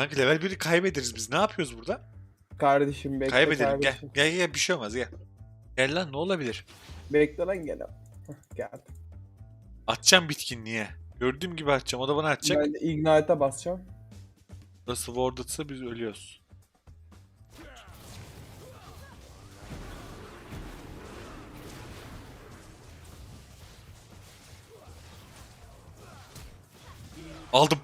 Kanka level 1'i kaybederiz biz. Ne yapıyoruz burada? Kardeşim bekle Kaybedelim. Gel. kardeşim. Gel gel bir şey olmaz gel. Gel lan ne olabilir? Bekle lan gel. Hah, Geldim. Atacağım bitkinliğe. Gördüğüm gibi atacağım. O da bana atacak. Ben de Ignite'a basacağım. Burası warded'sa biz ölüyoruz. Aldım.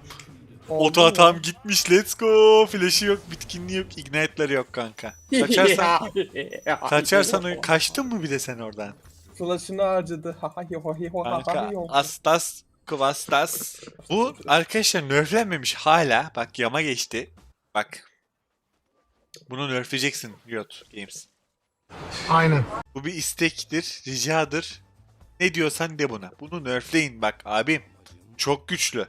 Oto mu? hatam gitmiş. Let's go. Flash'ı yok, bitkinliği yok, ignite'ları yok kanka. Kaçarsan, kaçarsan oy- kaçtın mı bir de sen oradan? Flash'ını harcadı. Kanka astas kvastas. Bu arkadaşlar nerflenmemiş hala. Bak yama geçti. Bak. Bunu nerfleyeceksin Riot Games. Aynen. Bu bir istektir, ricadır. Ne diyorsan de buna. Bunu nerfleyin bak abim. Çok güçlü.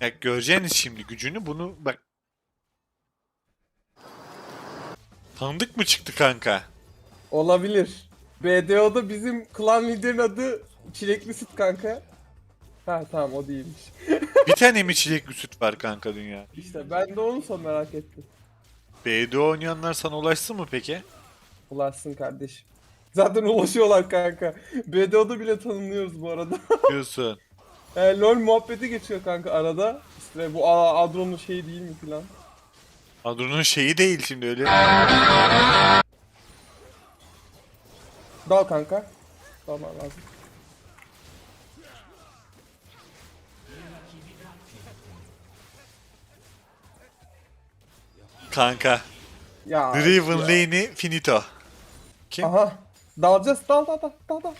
Ya göreceğiniz şimdi gücünü bunu bak. Tanıdık mı çıktı kanka? Olabilir. BDO'da bizim klan liderin adı Çilekli Süt kanka. Ha tamam o değilmiş. Bir tane mi çilekli süt var kanka dünya? İşte ben de onu son merak ettim. BDO oynayanlar sana ulaşsın mı peki? Ulaşsın kardeşim. Zaten ulaşıyorlar kanka. BDO'da bile tanımlıyoruz bu arada. Diyorsun. E, LOL muhabbeti geçiyor kanka arada. İşte bu Adron'un şeyi değil mi filan. Adro'nun şeyi değil şimdi öyle. Dal kanka. Dalman lazım. Kanka. Ya. Driven ya. lane'i finito. Kim? Aha. Dalacağız. Dal dal dal dal dal.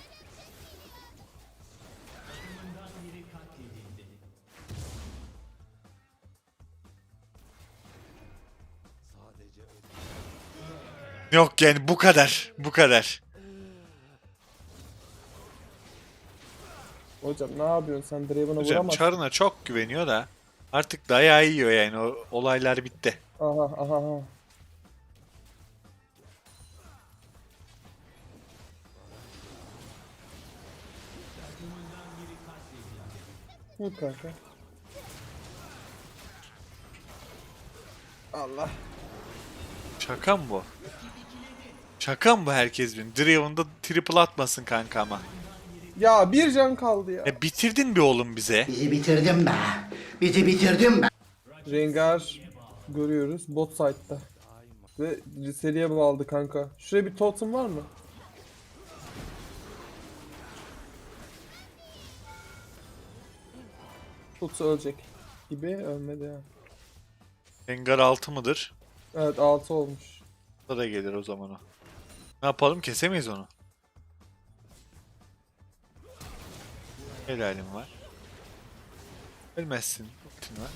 Yok yani bu kadar. Bu kadar. Hocam ne yapıyorsun sen Draven'a Hocam vuramazsın. Char'ına çok güveniyor da artık dayağı yiyor yani o olaylar bitti. Aha aha aha. Vur kanka. Allah. Şaka mı bu? Şaka mı bu herkes bin? Draven'da triple atmasın kanka ama. Ya bir can kaldı ya. E bitirdin bir oğlum bize. Bizi bitirdin be. Bizi bitirdin be. Rengar görüyoruz bot side'da. Ve seriye bağladı kanka. Şuraya bir totem var mı? Tutsa ölecek gibi ölmedi ya. Rengar 6 mıdır? Evet 6 olmuş. Da da gelir o zaman o. Ne yapalım kesemeyiz onu. Helalim var. Ölmezsin. Ultin var.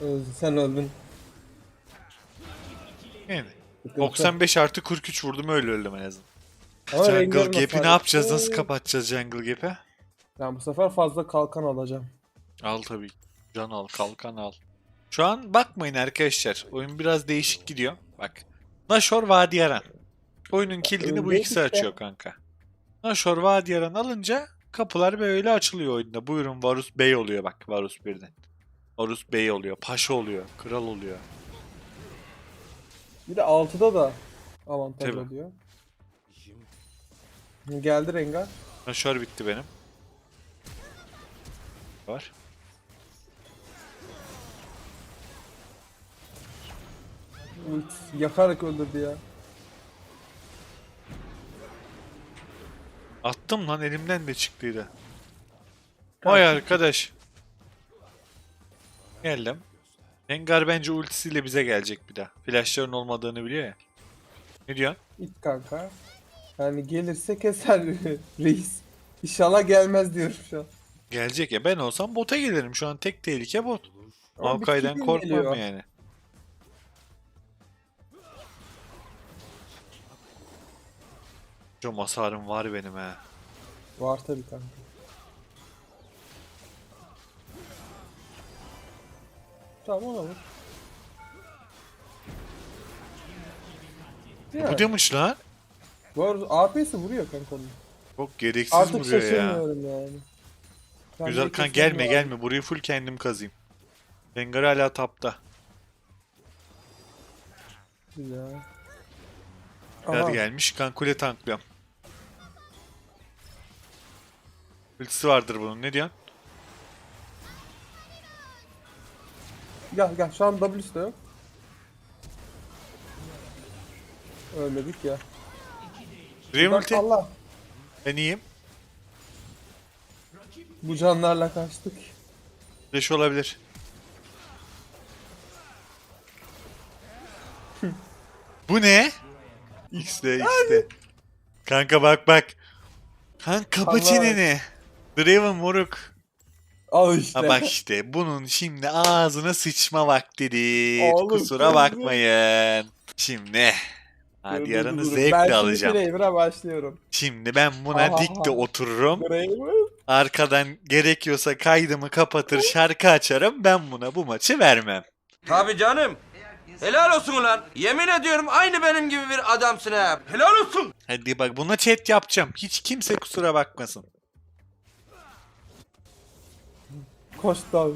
Öldü, sen öldün. Yani. Sıkıntı. 95 artı 43 vurdum öyle öldüm en azından. Ama jungle Rengar'ın Gap'i hasarı- ne yapacağız? Nasıl kapatacağız Jungle Gap'i? Ben bu sefer fazla kalkan alacağım. Al tabii. Can al, kalkan al. Şu an bakmayın arkadaşlar. Oyun biraz değişik gidiyor. Bak. Nashor Vadiyaran. Oyunun kilidini bu ikisi açıyor kanka. Nashor Vadiyaran alınca kapılar böyle açılıyor oyunda. Buyurun Varus Bey oluyor bak Varus birden. Varus Bey oluyor, Paşa oluyor, Kral oluyor. Bir de 6'da da avantaj Tabii. oluyor. Geldi Rengar. Nashor bitti benim. Var. Yakarak öldürdü ya. Attım lan elimden de çıktıydı. Vay arkadaş. Geldim. Rengar bence ultisiyle bize gelecek bir daha. Flashların olmadığını biliyor ya. Ne diyorsun? İt kanka. Yani gelirse keser reis. İnşallah gelmez diyorum şu an. Gelecek ya ben olsam bota gelirim. Şu an tek tehlike bot. Ama kill korkmam geliyor. yani. Hocam hasarım var benim he. Var tabii kanka. Tamam ona vur. Bu demiş lan. bu arada AP'si vuruyor kanka onun. Çok gereksiz Artık vuruyor ya. şaşırmıyorum yani. Ben Güzel de kan gelme var. gelme. Burayı full kendim kazayım. Rengar hala tapta. Kadar Aha, gelmiş. Kan kule tanklıyorum. Ultisi vardır bunun. Ne diyorsun? Gel gel şu an W'si de yok. Ölmedik ya. Dream Bak ulti. Allah. Ben iyiyim. Bu canlarla kaçtık. Flash olabilir. Bu ne? X'de X'de. Kanka bak bak. Kanka kapa Allah. çeneni. Draven moruk. Al işte. Ha bak işte bunun şimdi ağzına sıçma vaktidir. Oğlum, Kusura bakmayın. Şimdi. Hadi yarını zevkle ben alacağım. Ben şimdi başlıyorum. Şimdi ben buna Aha. dik de otururum. Arkadan gerekiyorsa kaydımı kapatır şarkı açarım. Ben buna bu maçı vermem. Tabii canım. Helal olsun ulan. Yemin ediyorum aynı benim gibi bir adamsın ha. Helal olsun. Hadi bak buna chat yapacağım. Hiç kimse kusura bakmasın. Koş abi.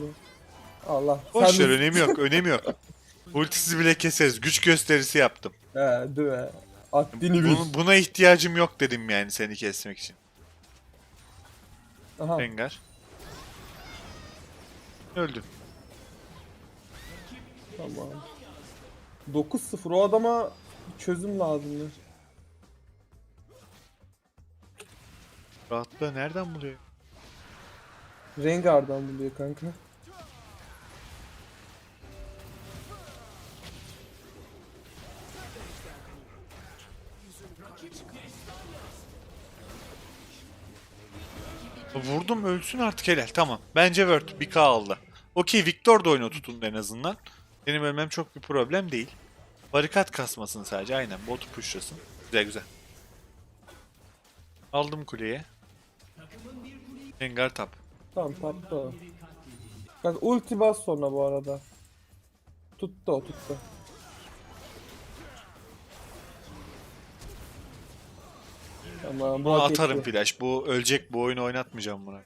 Allah. Boş ver önemi yok önemi yok. Ultisi bile keseriz. Güç gösterisi yaptım. He değil mi? Haddini bil. Bunu- buna ihtiyacım yok dedim yani seni kesmek için. Aha. Rengar. Öldü. Tamam. 9-0 o adama bir çözüm lazım. ya. Rahatlığı nereden buluyor? Rengar'dan buluyor kanka. Vurdum ölsün artık helal. Tamam. Bence Word. Bir K aldı. Okey Victor da oyunu tutundu en azından. Benim ölmem çok bir problem değil. Barikat kasmasın sadece aynen. Botu pushlasın. Güzel güzel. Aldım kuleye. Rengar tap. Tamam tatlı o. Kanka ulti bas sonra bu arada. Tuttu o tuttu. Tamam bu Buna atarım etti. flash. Bu ölecek bu oyunu oynatmayacağım buna.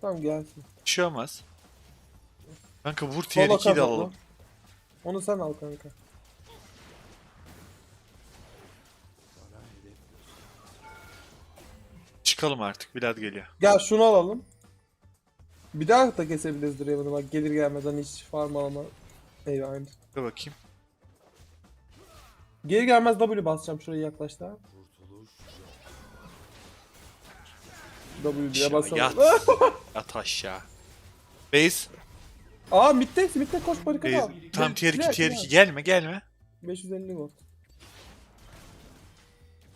Tamam gelsin. Bir şey olmaz. Kanka vur tier Sola 2'yi de kapat alalım. Onu sen al kanka. Çıkalım artık. Vlad geliyor. Gel şunu alalım. Bir daha da kesebiliriz Draven'ı bak gelir gelmeden hiç farm alma. Eyvah aynı. Dur bakayım. Geri gelmez W basacağım şuraya yaklaş daha. W diye Ya, basalım. yat. Yat aşağı. Base. Aa middex midde koş barikat al. Base. Tam tier 2 Gel, tier gel. 2. Gelme gelme. 550 gold.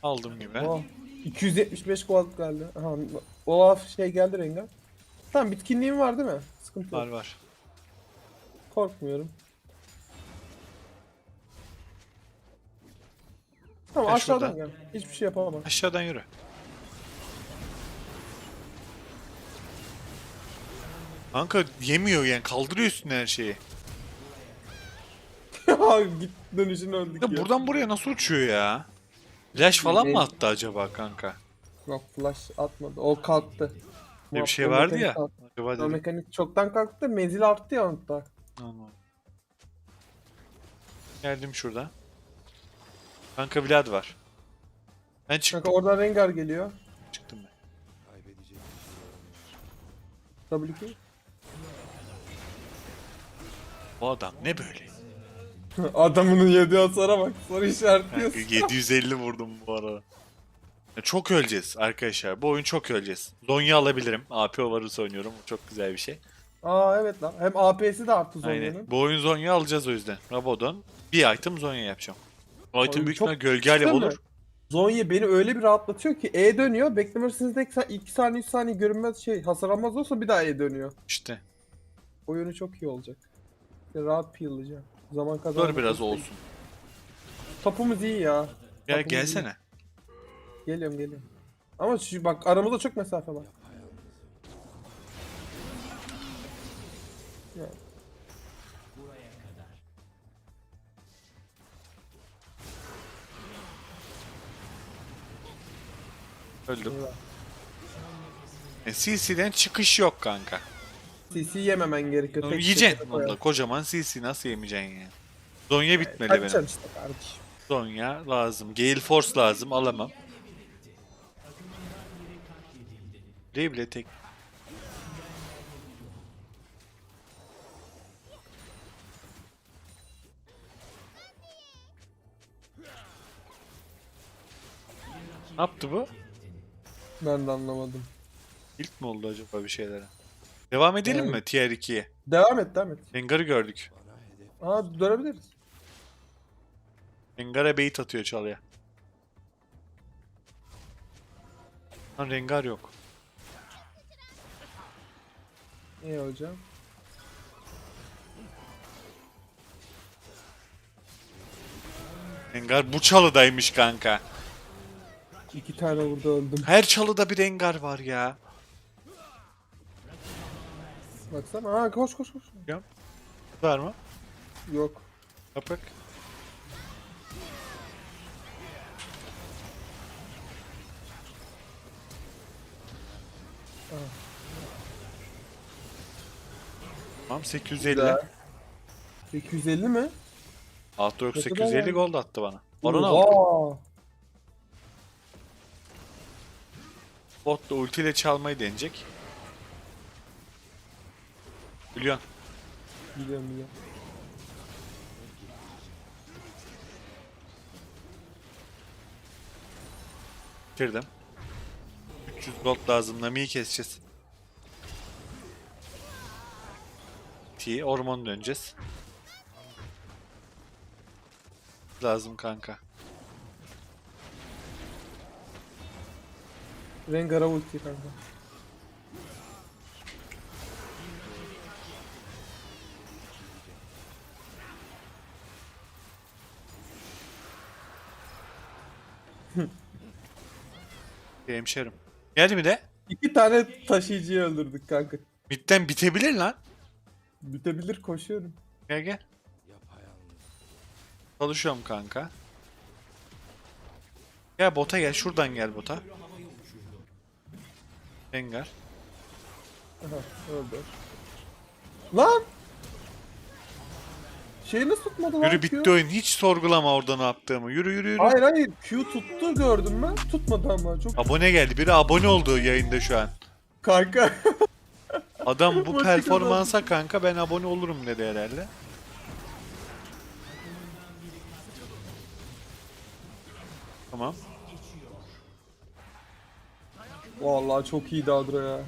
Aldım gibi. Oh. 275 gold geldi. Aha, Olaf şey geldi Rengar. Tamam bitkinliğim var değil mi? Sıkıntı Var yok. var. Korkmuyorum. Tamam Gel aşağıdan şuradan. gel. Hiçbir şey yapamam. Aşağıdan yürü. Kanka yemiyor yani kaldırıyor üstüne her şeyi. Abi git dönüşün öldük Ya ya. buradan buraya nasıl uçuyor ya? Flash falan mı attı acaba kanka? Yok flash atmadı. O kalktı. Bir şey vardı ya. kalktı. Acaba dedim. mekanik çoktan kalktı. Menzil arttı ya onda. Anladım. Geldim şuradan. Kanka Vlad var. Ben çıktım. Kanka oradan Rengar geliyor. çıktım ben. W2. Bu adam ne böyle? Adamının yediği hasara bak. Soru Kanka işaretliyorsun. 750 vurdum bu arada. Ya çok öleceğiz arkadaşlar. Bu oyun çok öleceğiz. Zonya alabilirim. AP Varus oynuyorum. Bu çok güzel bir şey. Aa evet lan. Hem AP'si de arttı Aynen. Zonya'nın. Bu oyun Zonya alacağız o yüzden. Rabodon. Bir item Zonya yapacağım. O item Oyun büyük çok ihtimal gölge alev olur. Zonya beni öyle bir rahatlatıyor ki E dönüyor. Beklemesizde 2 saniye 3 saniye görünmez şey hasar almaz olsa bir daha E dönüyor. İşte. Oyunu çok iyi olacak. Ya rahat peel'layacağım. Zaman kazanmak. Dur biraz olsun. Topumuz iyi ya. Gel Topumuz gelsene. Geliyorum geliyorum. Ama şu, bak aramızda çok mesafe var. Ya. Öldüm. eyvah. E, CC'den çıkış yok kanka. CC yememen gerekiyor. tek Yiyeceksin şekilde koyar. Kocaman CC nasıl yemeyeceksin ya? Zonya bitmeli Kaçacaksın benim. işte kardeşim. Zonya lazım. Gale Force lazım. Alamam. Bile bile tek. Ne yaptı bu? Ben de anlamadım. İlk mi oldu acaba bir şeylere? Devam edelim Evet. mi tier 2'ye? Devam et devam et. Rengar'ı gördük. Aa dönebiliriz. Rengar'a bait atıyor çalıya. Lan Rengar yok. İyi hocam. Rengar bu çalıdaymış kanka. İki tane burada öldüm. Her çalıda bir Rengar var ya. Baksana. Aa koş koş koş. Var mı? Yok. Yaprak. Tamam 850. Güzel. 850 mi? Yok Ne kadar 850 yani? gold attı bana. Baron aldı. Oha! Bot da ultiyle çalmayı deneyecek. Biliyorsun. Biliyorum biliyorum. Bitirdim. 300 gold lazım. Nami'yi keseceğiz. T orman döneceğiz. Lazım kanka. Rengar'a ulti kanka. Hemşerim. Geldi mi de? İki tane taşıyıcıyı öldürdük kanka. Midden bitebilir lan. Bitebilir koşuyorum. Gel gel. Çalışıyorum kanka. Gel bota gel. Şuradan gel bota. Rengar. Aha öldü. Lan! Şeyi nasıl tutmadı lan Yürü Q? bitti oyun. Hiç sorgulama orada ne yaptığımı. Yürü yürü yürü. Hayır hayır Q tuttu gördüm ben. Tutmadı ama çok Abone geldi. Biri abone oldu yayında şu an. kanka. Adam bu performansa kanka ben abone olurum dedi herhalde. Tamam. Vallahi çok iyi Adro ya.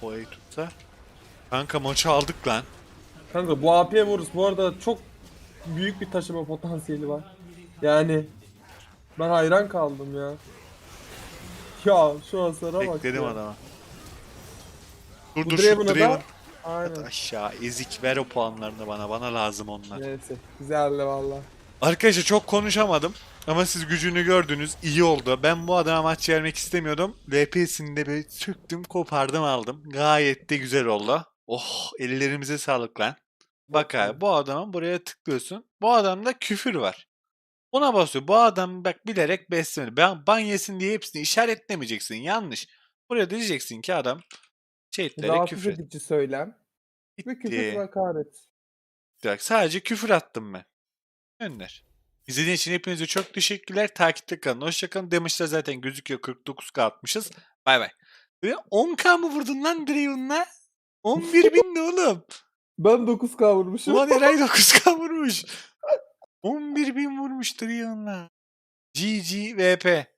Hoya'yı tutsa. Kanka maçı aldık lan. Kanka bu AP'ye vururuz. Bu arada çok büyük bir taşıma potansiyeli var. Yani ben hayran kaldım ya. Ya şu hasara bak Bekledim ya. adama. Dur Bu dur şu Draven'a da- Draven. Aynen. Aşağı ezik ver o puanlarını bana. Bana lazım onlar. Neyse güzeldi valla. Arkadaşlar çok konuşamadım. Ama siz gücünü gördünüz. iyi oldu. Ben bu adama maç vermek istemiyordum. LP'sini de böyle söktüm, kopardım, aldım. Gayet de güzel oldu. Oh, ellerimize sağlık lan. Bak abi bu adamın buraya tıklıyorsun. Bu adamda küfür var. Buna basıyor. Bu adam bak bilerek beslemedi. Ben ban yesin diye hepsini işaretlemeyeceksin. Yanlış. Buraya diyeceksin ki adam chatlere Rahatsız küfür edici söylem. Ve küfür ve hakaret. Bak sadece küfür attım ben. Gönder. İzlediğiniz için hepinize çok teşekkürler. Takipte kalın. Hoşçakalın. Demişler zaten gözüküyor. 49k atmışız. Bay bay. Ve 10k mı vurdun lan Draven'la? 11 bin ne oğlum? Ben 9k vurmuşum. Ulan Eray 9k vurmuş. 11 bin vurmuş Draven'la. GG VP.